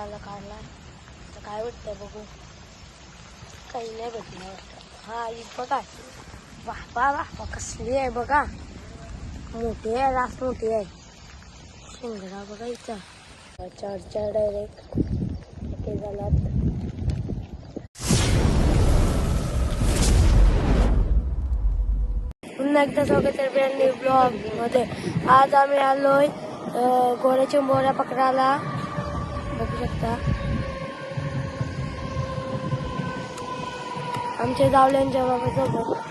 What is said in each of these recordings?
झाला काढला तर काय वाटतं बघू. काही नाही भेटलं वाटतं. हा ही बघा. वापा वापा कसली आहे बघा. मोठी आहे रास मोठी आहे. शिंगडा बघा इथं चार चार डायरेक्ट ते झालात. पुन्हा एकदा स्वागत आहे ब्रँड न्यू ब्लॉगमध्ये. आज आम्ही आलोय घोड्याच्या मोऱ्या पकडायला. बघू शकता. आमच्या जावल्यांच्या बाबासोबत.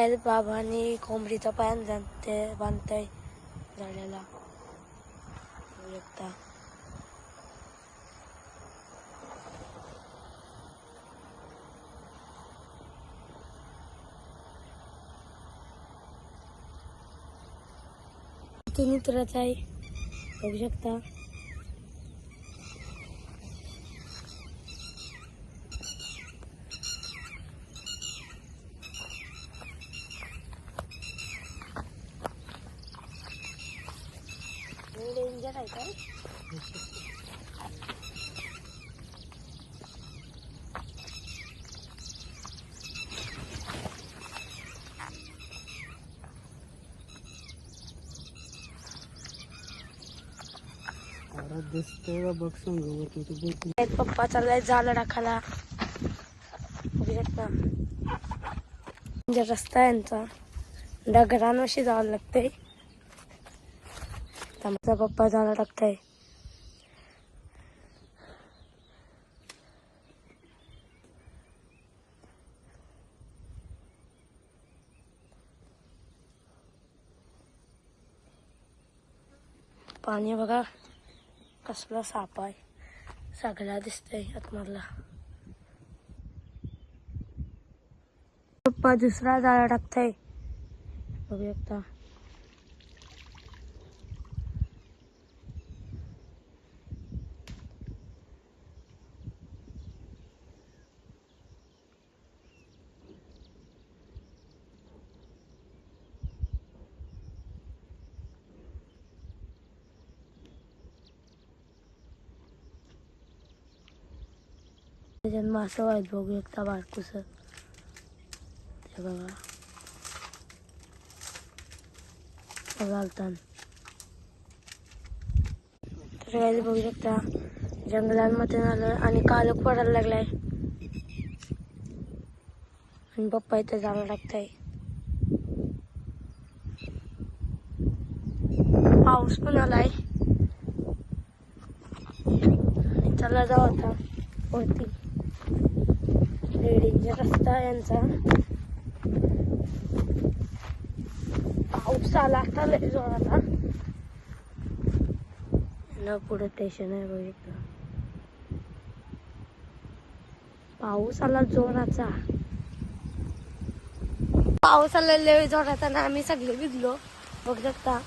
काय बाबांनी कोंबडीचा पायान जाणते बांधताय झाडाला बघू शकता तुम्ही उतरत आहे बघू शकता काय? दिसतंय का बघ संगवती तू बघ. आहेत पप्पा चाललाय जालं टाकायला म्हणजे रस्ता आहे यांचा. डगरांवशी जावं लागतंय. माझा पप्पा जायला टाकताय पाणी बघा कसला साप आहे. सगळा दिसतंय आतमधला. पप्पा दुसरा जाळा टाकताय. बघू शकता त्याच्यात मासं आहेत बघू शकता बारकूस. ते बघा. घालतान तर काय बघू शकता जंगलांमध्ये आलं आणि कालक पडायला लागलाय. आणि पप्पा इथे जायला लागताय पाऊस पण आलाय. आणि चला जाऊ आता वरती. लेडीजचा रस्ता यांचा. पाऊस आला आता लय जोराचा न पुढे स्टेशन आहे बघितलं पाऊस आला जोराचा. पाऊस आला लय जोराचा ना आम्ही सगळे भिजलो बघू शकता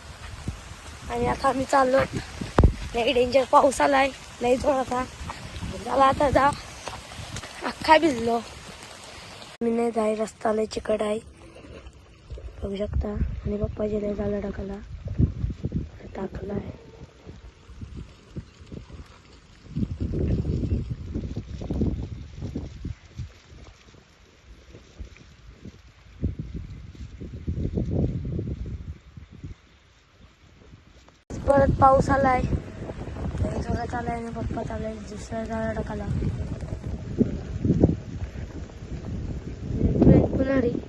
आणि आता आम्ही चाललो. लय डेंजर पाऊस आलाय लय जोराचा झाला आता जा काय भिजलो? मी नाही जाय रस्ता लय चिकट आहे. बघू शकता. आणि पप्पा लय झाला टाकाला टाकला आहे परत पाऊस आलाय. लय जोरात आलाय आणि पप्पा चालाय दुसऱ्या झाडा टाकाला ट्रेन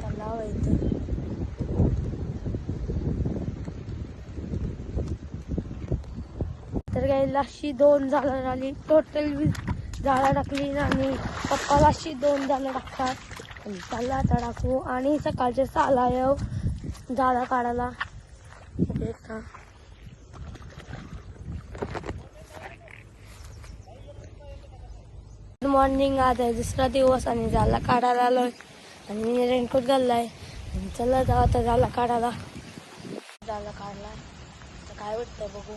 तलाव आहे इथं. तर काही अशी दोन झाडं आली टोटल झाडं टाकली आणि पप्पाला अशी दोन झाडं टाकतात आणि त्याला आता टाकू आणि सकाळचे साला येऊ झाडं काढायला. का. गुड मॉर्निंग आज आहे दुसरा दिवस आणि झाला काढायला आलोय. आणि मी रेनकोट घाललाय. आणि चला जाऊ आता झाला काढायला. झाला काढलाय तर काय वाटतं बघू.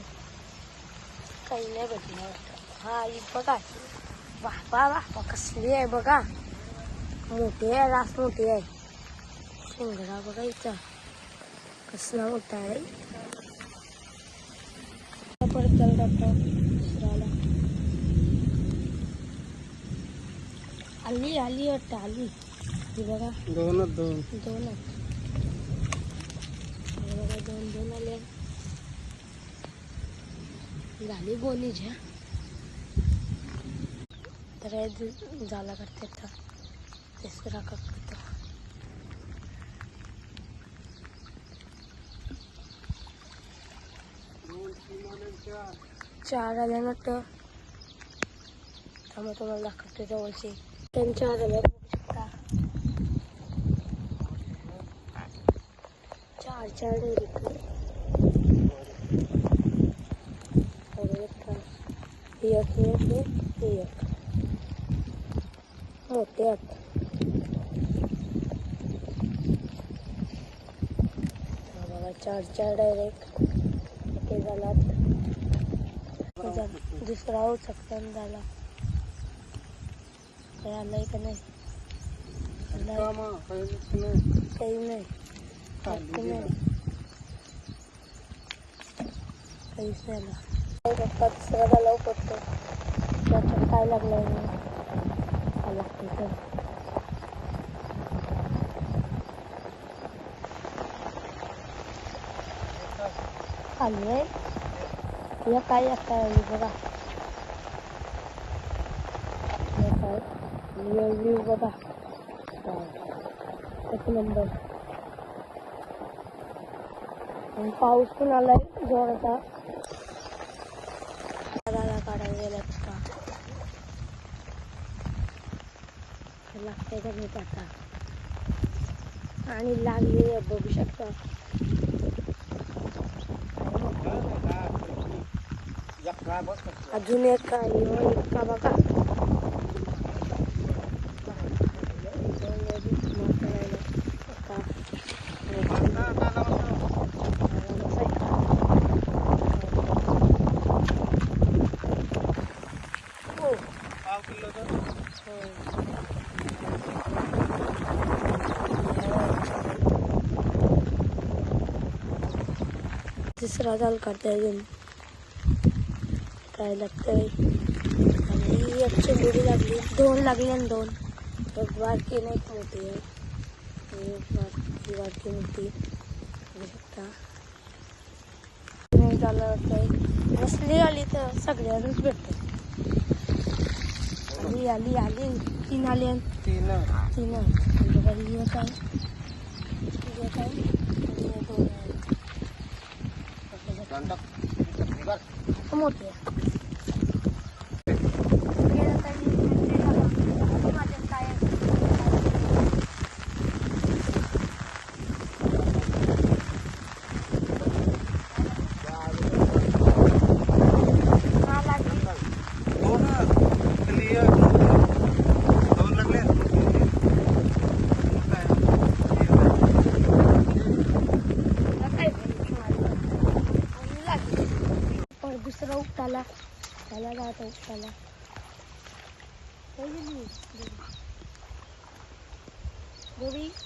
काही नाही भेटलं वाटतं. हा ही बघा. वा वा कसली आहे बघा. मोठी आहे रास मोठी आहे. शिंगडा बघा इथं. कसला मोठा आहे परत दुसऱ्याला. आली आली वाटतं आली. ही बघा. दोनच दोन. दोन हे बघा दोन दोन आले. झाली गोणीच्या तर हे ज- झाला करते तिसरा करतो. चार आल्यानंतर त्यामुळे तुम्हाला दाखवते जवळचे. त्यांच्या आल्या बघू शकता. चार चार डेरी एक एक मोठे आहेत. चार चार डायरेक्ट ते झालात दुसरा होऊ शकता झाला. काही आलंय का नाही? काही नाही. काहीच नाही आला. पप्पा दुसरा झाला हो पडतो त्याच्यात काय लागलं आला तिथं. खाली आहे या काय आहे बघा या काय व्ह्यू बघा एक नंबर पाऊस पण आलाय जोराचा झाडाला काढायला गेल्यात का लागतंय का नाही आता आणि लागली बघू शकता अजून एक आहे का बघा हो पाव किलो तर तिसरा जाल काढता अजून काय लागतंय. आणि एक चिंबुडी लागली. दोन लागली आणि दोन. एक बारकी नाही एक मोठी आहे. एक बारकी बारकी मोठी. बघू शकता. आली तर सगळ्यांनाच भेटते. आली आली आली. तीन आली तीन. तीन. म्हणजे बघा, आहे. एक आहे. दोन मोठे Helal abi helal. Öyle mi? Bobby.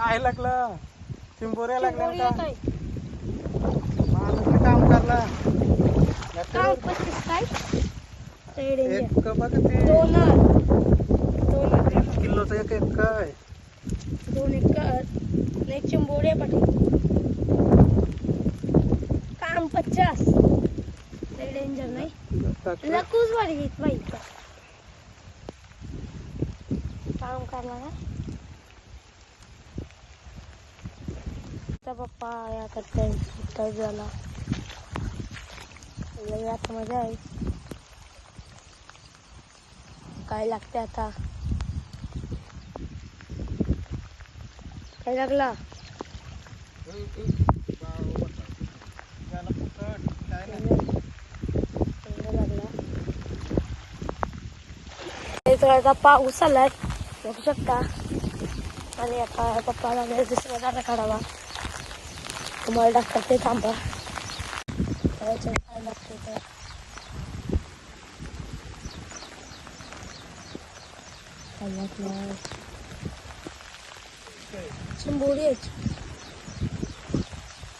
काय लागलं. चिंबोऱ्या लागल्या का माणूस काम करला. एक बघ ते. दोन. दोन. एक किलोचं एक एक काय दोन एकर एक चिंबोरे पाटील काम पचास. ते डेंजर नाही. टाकलं. लकूच वाढ घेत काम करला आता पप्पा या करताय झाला. लय आता मजा आहे. काय लागते आता? काय लागला? काय लागला आता पाऊस आलाय बघू शकता. आणि आता पप्पाला दुसरा दादा काढावा. तुम्हाला दाखवते ते थांबा. त्याच्यात लागते आहे.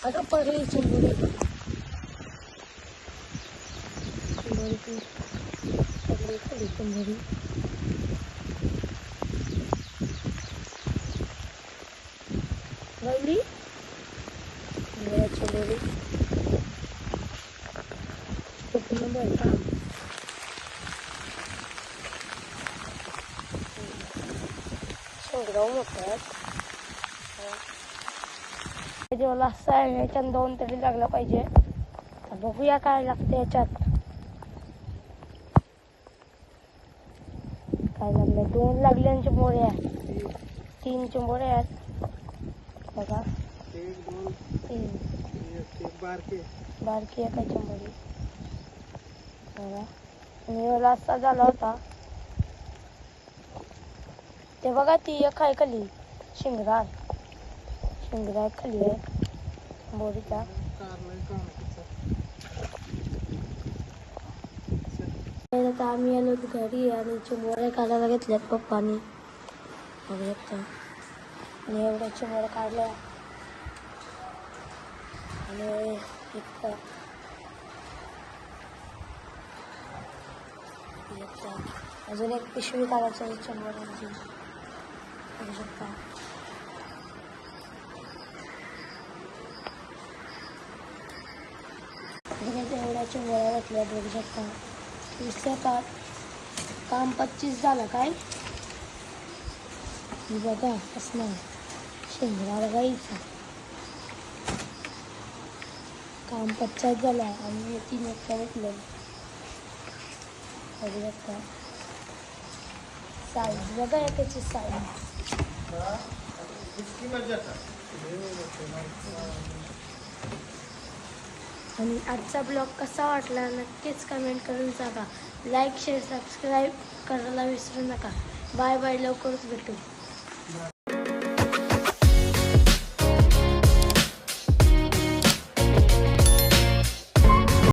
अगं पडली चिंबोडी चिंबोडी ती. पडली पडली चिंबोरी मेरा चिंबोरी खूप नंबर का शेंगराव जेवला असं आहे याच्यात दोन तरी लागलं पाहिजे. तर बघूया काय लागते याच्यात काय लागलं? दोन लागले चिंबोऱ्या तीन चिंबोऱ्या आहेत. बघा. तीन. बारकी आहे काय चिंबोरी बघा. आणि याला झाला होता. ते बघा ती एक आहे खाली. शिंगराळ शिंगराळ खाली आहे. बोरीचा. तर आता आम्ही आलो घरी आणि चिंबोऱ्या काढायला घेतल्यात पप्पानी. बघू शकता आणि एवढ्या चिंबोऱ्या काढल्या आणि एक अजून एक पिशवी काढायची चिमोऱ्यांची चिंबोऱ्यांची बघू शकता आणि इथे एवढ्या बघू शकता. दिसते का काम पच्चीस झालं काय? बघा असणार शेंगरा बघायचा काम पच्चास झालं आणि तीन एकटा भेटलं. बघू शकता. साईज बघा या त्याची साईज. आणि आजचा ब्लॉग कसा वाटला नक्कीच कमेंट करून सांगा. लाईक शेअर सबस्क्राईब करायला विसरू नका. बाय बाय लवकरच भेटू.